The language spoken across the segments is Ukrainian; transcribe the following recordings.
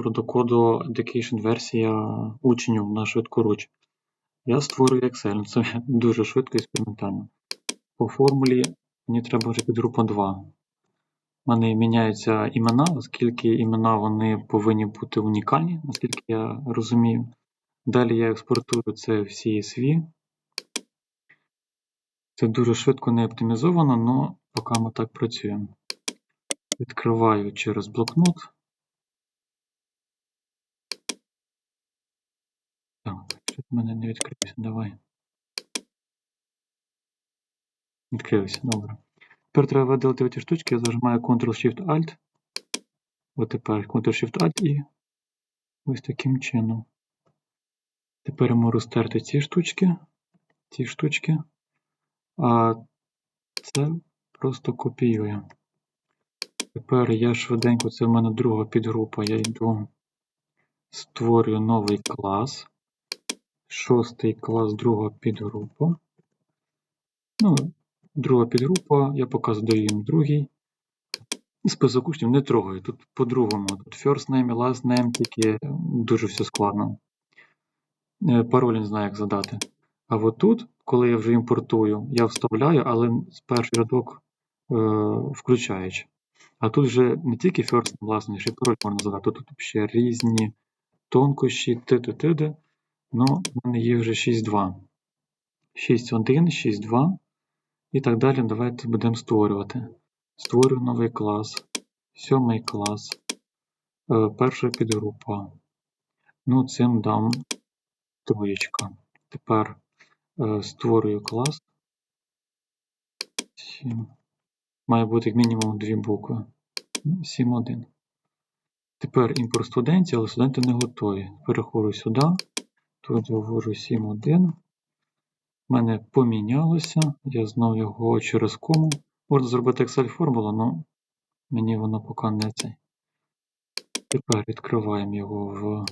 родокоду Education версія учнів на швидкоруч. Я створюю Excel. Це дуже швидко і експериментально. По формулі мені треба вже підгрупа 2. У мене міняються імена, оскільки імена вони повинні бути унікальні, наскільки я розумію. Далі я експортую це в CSV. Це дуже швидко не оптимізовано, але поки ми так працюємо. Відкриваю через блокнот. Так, щось в мене не відкрився, давай. Відкрився, добре. Тепер треба видалити ті штучки, я зажимаю Ctrl-Shift-Alt. Ось тепер Ctrl-Shift-Alt і ось таким чином. Тепер я можу стерти ці штучки, ці штучки, а це просто копіюю. Тепер я швиденько, це в мене друга підгрупа, я йду, створюю новий клас. Шостий клас, друга підгрупа. Ну, Друга підгрупа, я поки задаю їм другий. Список учнів не трогаю. Тут по-другому. Тут first name і last name, тільки дуже все складно. Е, пароль не знаю, як задати. А от тут, коли я вже імпортую, я вставляю, але перший рядок е, включаючи. А тут вже не тільки first name, ще й пароль можна задати. Тут ще різні тонкощі, т-т-т-т. Ну, в мене є вже 6.2. 6.1, 6.2. І так далі. Давайте будемо створювати. Створюю новий клас. Сьомий клас. Е, перша підгрупа. Ну, цим дам троєчка. Тепер е, створюю клас. 7. Має бути як мінімум дві букви. 7.1. Тепер імпорт студентів, але студенти не готові. Переходжу сюди. Тут ввожу 7.1. У мене помінялося. Я знову його через кому. Можна зробити Excel формулу, але мені воно поки не цей. Тепер відкриваємо його в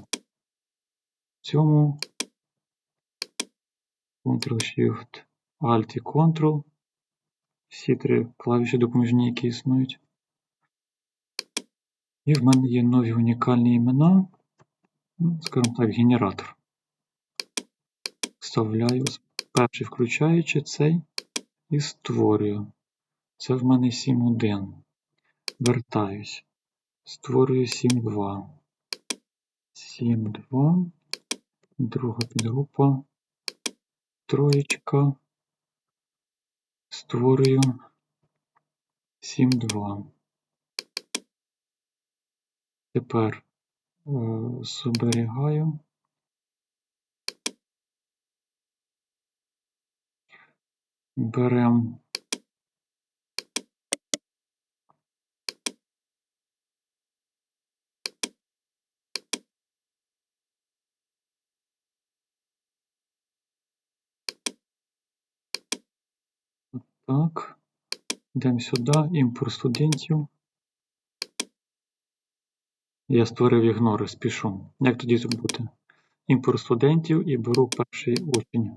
цьому. Ctrl-Shift, Alt і Ctrl. Всі три клавіші допоміжні, які існують. І в мене є нові унікальні імена. Ну, скажімо так, генератор. Вставляю перший включаючи цей і створюю. Це в мене 7.1. Вертаюсь. Створюю 7.2. 7.2. Друга підгрупа. Троєчка. Створюю 7.2. Тепер е, зберігаю. Беремо Так, йдемо сюди, імпорт студентів. Я створив ігнори, спішу. Як тоді бути? Імпорт студентів і беру перший учень.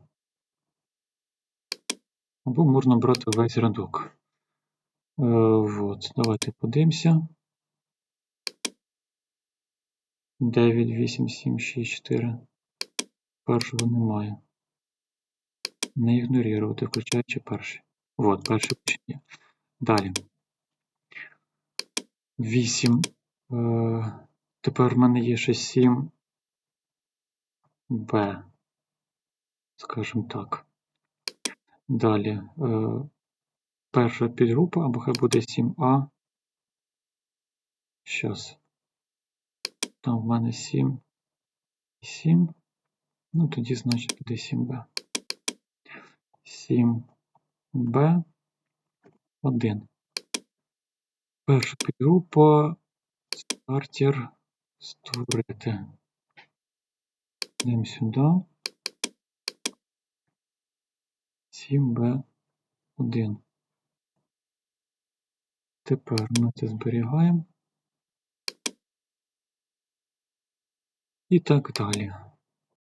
Або можна брати весь рядок. Е, вот. Давайте подивимося. 9, 8, 7, 6, 4. Першого немає. Не ігнорувати, включаючи перший. Вот, перший учень є. Далі. 8. Е, тепер в мене є ще 7 Б. Скажімо так. Далі е, перша підгрупа, або хай буде 7А. Щас. Там в мене 7 і 7. Ну, тоді, значить, буде 7Б. 7Б. 1. Перша підгрупа. Стартер створити. Йдемо сюди. 7b1. Тепер ми це зберігаємо. І так далі.